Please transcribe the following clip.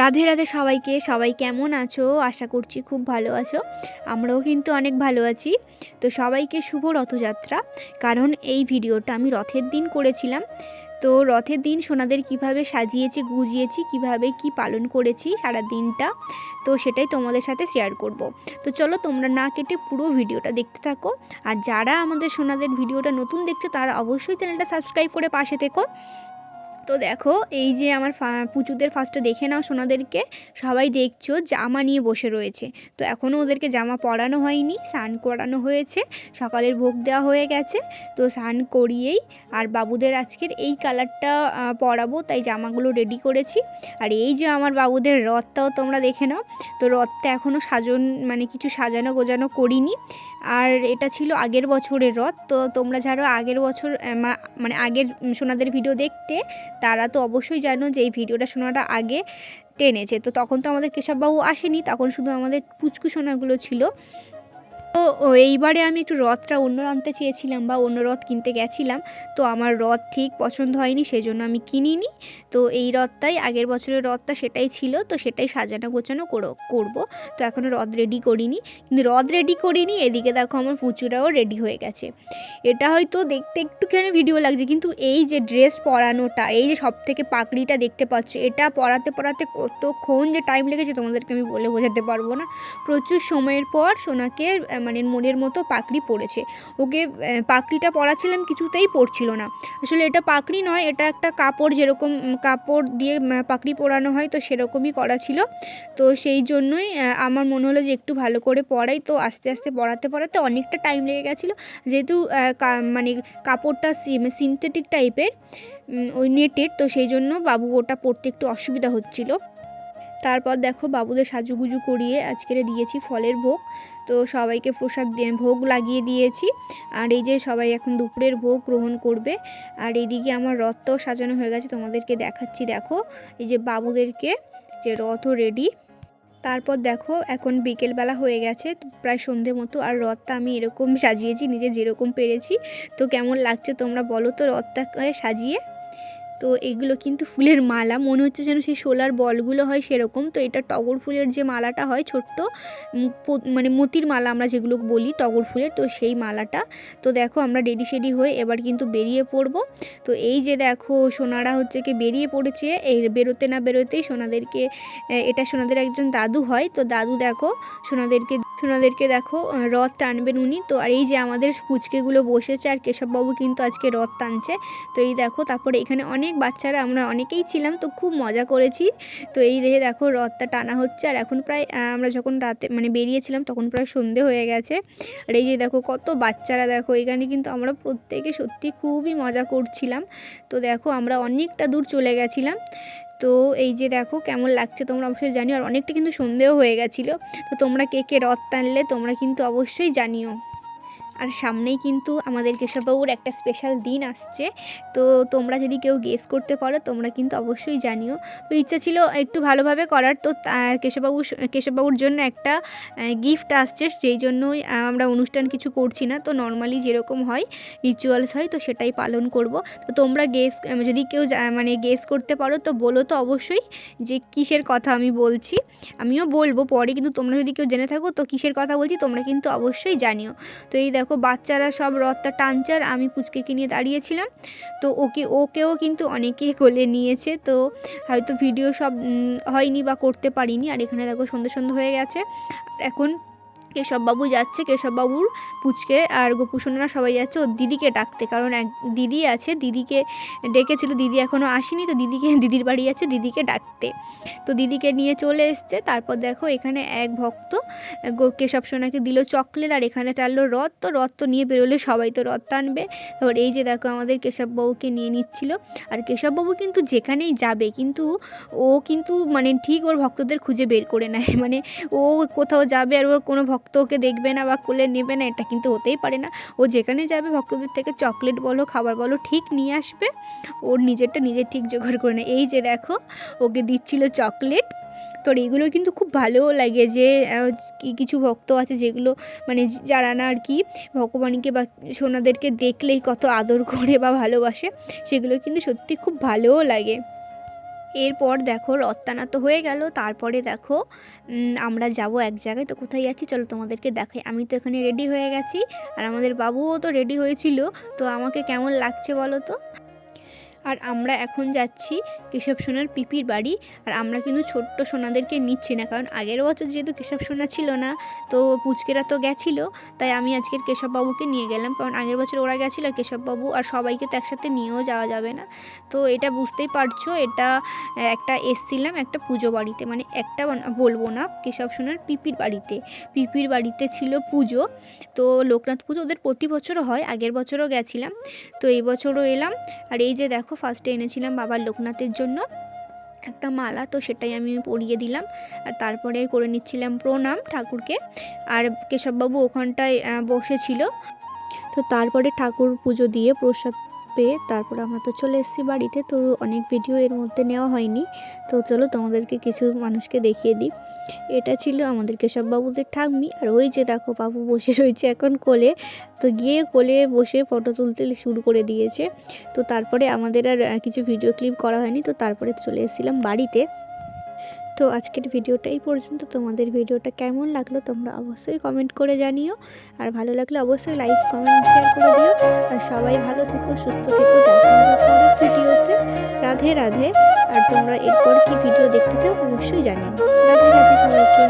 রাধে রাধে সবাইকে। সবাই কেমন আছো? আশা করছি খুব ভালো আছো। আমরাও কিন্তু অনেক ভালো আছি। তো সবাইকে শুভ রথযাত্রা। কারণ এই ভিডিওটা আমি রথের দিন করেছিলাম। তো রথের দিন সোনাদের কীভাবে সাজিয়েছি, গুজিয়েছি, কীভাবে কি পালন করেছি সারা দিনটা, তো সেটাই তোমাদের সাথে শেয়ার করব। তো চলো তোমরা না কেটে পুরো ভিডিওটা দেখতে থাকো। আর যারা আমাদের সোনাদের ভিডিওটা নতুন দেখছ, তারা অবশ্যই চ্যানেলটা সাবস্ক্রাইব করে পাশে থেকো। তো দেখো, এই যে আমার পুচুদের ফার্স্টে দেখে নাও সোনাদেরকে। সবাই দেখছ, জামা নিয়ে বসে রয়েছে। তো এখনও ওদেরকে জামা পরানো হয়নি, স্নান করানো হয়েছে, সকালের ভোগ দেওয়া হয়ে গেছে। তো স্নান করিয়েই, আর বাবুদের আজকের এই কালারটা পরাবো, তাই জামাগুলো রেডি করেছি। আর এই যে আমার বাবুদের রথটাও তোমরা দেখে নাও। তো রথটা এখনও সাজন মানে কিছু সাজানো গোজানো করিনি। আর এটা ছিল আগের বছরের রথ, তো তোমরা যারা আগের বছর মানে আগের সোনাদের ভিডিও দেখতে, তারা তো অবশ্যই জানো যে এই ভিডিওটা সোনাটা আগে টেনেছে। তো তখন তো আমাদের কেশববাবু আসেনি, তখন শুধু আমাদের পুচকু সোনাগুলো ছিল। তো এইবারে আমি একটু রথটা অন্য আনতে চেয়েছিলাম বা অন্য রথ কিনতে গেছিলাম। তো আমার রথ ঠিক পছন্দ হয়নি সেই জন্য আমি কিনিনি। তো এই রথটাই, আগের বছরের রথটা সেটাই ছিল, তো সেটাই সাজানো গোছানো করো- করব। তো এখনও রথ রেডি করিনি। কিন্তু রথ রেডি করিনি, এদিকে দেখো আমার পুচুরাও রেডি হয়ে গেছে। এটা হয়তো দেখতে একটুখানি ভিডিও লাগছে, কিন্তু এই যে ড্রেস পরানোটা, এই যে সব থেকে পাকড়িটা দেখতে পাচ্ছ, এটা পরাতে পরাতে কতক্ষণ যে টাইম লেগেছে তোমাদেরকে আমি বলে বোঝাতে পারব না। প্রচুর সময়ের পর সোনাকে মানে মনের মতো পাকড়ি পড়েছে। ওকে পাকড়িটা পরাছিলাম কিছুতেই পড়ছিল না। আসলে এটা পাকড়ি নয়, এটা একটা কাপড় যেরকম কাপড় দিয়ে পাকড়ি পরানো হয় তো সেরকমই করা ছিল। তো সেই জন্যই আমার মনে হলো যে একটু ভালো করে পরাই। তো আস্তে আস্তে পড়াতে পড়াতে অনেকটা টাইম লেগে গেছিল। যেহেতু মানে কাপড়টা সিনথেটিক টাইপের ওই নেটের, তো সেই জন্য বাবু ওটা পড়তে একটু অসুবিধা হচ্ছিল। তারপর দেখো বাবুদের সাজুগুজু করিয়ে আজকের দিয়েছি ফলের ভোগ। তো সবাইকে প্রসাদ দিয়ে ভোগ লাগিয়ে দিয়েছি। আর এই যে সবাই এখন দুপুরের ভোগ গ্রহণ করবে। আর এইদিকে আমার রথটাও সাজানো হয়ে গেছে, তোমাদেরকে দেখাচ্ছি। দেখো, এই যে বাবুদেরকে যে রথও রেডি তারপর দেখো, এখন বিকেলবেলা হয়ে গেছে, প্রায় সন্ধে মতো। আর রথটা আমি এরকম সাজিয়েছি, নিজে যেরকম পেরেছি। তো কেমন লাগছে তোমরা বলো তো রথটাকে সাজিয়ে? তো এগুলো কিন্তু ফুলের মালা। মনে হচ্ছে যেন সেই সোলার বলগুলো হয় সেরকম। তো এটা টগর ফুলের যে মালাটা হয় ছোট্ট মানে মতির মালা আমরা যেগুলো বলি টগর ফুলের, তো সেই মালাটা। তো দেখো আমরা রেডি সেডি হয়ে এবার কিন্তু বেরিয়ে পড়ব। তো এই যে দেখো সোনারা হচ্ছে কি বেরিয়ে পড়েছে। এই বেরোতে না বেরোতেই সোনাদেরকে এটা সোনাদের একজন দাদু হয়। তো দাদু দেখো সোনাদেরকে সোনাদেরকে দেখো রথ টানবেন উনি। তো আর এই যে আমাদের পুচকেগুলো বসেছে আর কেশববাবু কিন্তু আজকে রথ টানছে। তো এই দেখো, তারপরে এখানে অনেক বাচ্চারা, আমরা অনেকেই ছিলাম, তো খুব মজা করেছি। তো এই দেখে দেখো, রথটা টানা হচ্ছে। আর এখন প্রায় আমরা যখন রাতে মানে বেরিয়েছিলাম, তখন প্রায় সন্ধে হয়ে গেছে। আর এই যে দেখো, কত বাচ্চারা দেখো, এখানে কিন্তু আমরা প্রত্যেকে সত্যি খুবই মজা করছিলাম। তো দেখো, আমরা অনেকটা দূর চলে গেছিলাম। তো এই যে দেখো কেমন লাগছে তোমরা অবশ্যই জানিও। আর অনেকটা কিন্তু সন্দেহ হয়ে গেছিল। তো তোমরা কে কে রথ টানলে তোমরা কিন্তু অবশ্যই জানিও। আর সামনেই কিন্তু আমাদের কেশববাবুর একটা স্পেশাল দিন আসছে। তো তোমরা যদি কেউ গেস করতে পারো, তোমরা কিন্তু অবশ্যই জানিও। তো ইচ্ছা ছিল একটু ভালোভাবে করার, তো কেশববাবু, কেশববাবুর জন্য একটা গিফট আসছে, যেই জন্যই আমরা অনুষ্ঠান কিছু করছি না। তো নর্মালি যেরকম হয় রিচুয়ালস হয়, তো সেটাই পালন করব। তো তোমরা গেস যদি কেউ মানে গেস করতে পারো, তো বলো তো অবশ্যই যে কিসের কথা আমি বলছি। আমিও বলব, পরে কিন্তু তোমরা যদি কেউ জেনে থাকো, তো কিসের কথা বলছি, তোমরা কিন্তু অবশ্যই জানিও। তো এই দেখো বাচ্চারা সব রথটা টানচার আর আমি পুচকেকে নিয়ে দাঁড়িয়েছিলাম। তো ওকে, ওকেও কিন্তু অনেকে কোলে নিয়েছে। তো হয়তো ভিডিও সব হয়নি বা করতে পারিনি। আর এখানে দেখো সন্ধ্যে সন্ধ্যে হয়ে গেছে। এখন কেশববাবু যাচ্ছে, কেশববাবুর পুচকে আর গোপুসোনারা সবাই যাচ্ছে, ওর দিদিকে ডাকতে। কারণ এক দিদি আছে, দিদিকে ডেকেছিল, দিদি এখনও আসেনি, তো দিদিকে, দিদির বাড়ি যাচ্ছে, দিদিকে ডাকতে। তো দিদিকে নিয়ে চলে এসছে, তারপর দেখো এখানে এক ভক্ত কেশব সোনাকে দিল চকলেট আর এখানে টানলো রথ। তো রথ তো নিয়ে বেরোলে সবাই তো রথ টানবে। তারপর এই যে দেখো আমাদের কেশববাবুকে নিয়ে নিচ্ছিল। আর কেশববাবু কিন্তু যেখানেই যাবে, কিন্তু ও কিন্তু মানে ঠিক ওর ভক্তদের খুঁজে বের করে নেয়। মানে ও কোথাও যাবে আর ওর কোনো ভক্ত ওকে দেখবে না বা কোলে নেবে না, এটা কিন্তু হতেই পারে না। ও যেখানে যাবে, ভক্তদের থেকে চকলেট বলো, খাবার বলো, ঠিক নিয়ে আসবে। ওর নিজেরটা নিজে ঠিক জোগাড় করে নেয়। এই যে দেখো, ওকে দিচ্ছিল চকলেট। তোর এগুলো কিন্তু খুব ভালোও লাগে যে কি কিছু ভক্ত আছে যেগুলো মানে যারা না আর কি ভগবানকে বা সোনাদেরকে দেখলেই কত আদর করে বা ভালোবাসে, সেগুলো কিন্তু সত্যি খুব ভালোও লাগে। এরপর দেখো রত্তানা তো হয়ে গেল, তারপরে দেখো আমরা যাব এক জায়গায়। তো কোথায় যাচ্ছি? চলো তোমাদেরকে দেখাই। আমি তো এখানে রেডি হয়ে গেছি, আর আমাদের বাবুও তো রেডি হয়েছিল। তো আমাকে কেমন লাগছে বলো তো? আর আমরা এখন যাচ্ছি কেশব সোনার পিপির বাড়ি। আর আমরা কিন্তু ছোট্ট সোনাদেরকে নিচ্ছি না, কারণ আগের বছর যেহেতু কেশব সোনা ছিল না, তো পুচকেরা তো গেছিল, তাই আমি আজকের কেশববাবুকে নিয়ে গেলাম। কারণ আগের বছর ওরা গেছিল আর কেশববাবু আর সবাইকে তো একসাথে নিয়েও যাওয়া যাবে না। তো এটা বুঝতেই পারছ, এটা একটা এসছিলাম একটা পুজো বাড়িতে। মানে একটা বলব না, কেশব সোনার পিপির বাড়িতে। পিপির বাড়িতে ছিল পুজো। তো লোকনাথ পুজো ওদের প্রতি বছরও হয়, আগের বছরও গেছিলাম। তো এই বছরও এলাম। আর এই যে দেখো ফার্স্টে এনেছিলাম বাবার লোকনাথের জন্য একটা মালা, তো সেটাই আমি পরিয়ে দিলাম। আর তারপরে করে নিচ্ছিলাম প্রণাম ঠাকুরকে। আর কেশববাবু ওখানটায় বসেছিল। তো তারপরে ঠাকুর পুজো দিয়ে প্রসাদ পেয়ে তারপর আমরা তো চলে এসেছি বাড়িতে, তো অনেক ভিডিও এর মধ্যে নেওয়া হয়নি। তো চলো তোমাদেরকে কিছু মানুষকে দেখিয়ে দিই। এটা ছিল আমাদের কেশববাবুদের ঠাকমি আর ওই যে দেখো বাবু বসে রয়েছে এখন কোলে। তো গিয়ে কোলে বসে ফটো তুলতে শুরু করে দিয়েছে। তো তারপরে আমাদের আর কিছু ভিডিও ক্লিপ করা হয়নি, তো তারপরে চলে এসেছিলাম বাড়িতে। তো আজকের ভিডিওটা এই পর্যন্ত। তোমাদের ভিডিওটা কেমন লাগল তোমরা অবশ্যই কমেন্ট করে জানিও। আর ভালো লাগলে অবশ্যই লাইক কমেন্ট শেয়ার করে দিও। সুস্থ থেকো পরের ভিডিওতে রাধে রাধে। আর তোমরা এরপর কি ভিডিও দেখতে চাও অবশ্যই জানিও। রাধে রাধে সবাইকে।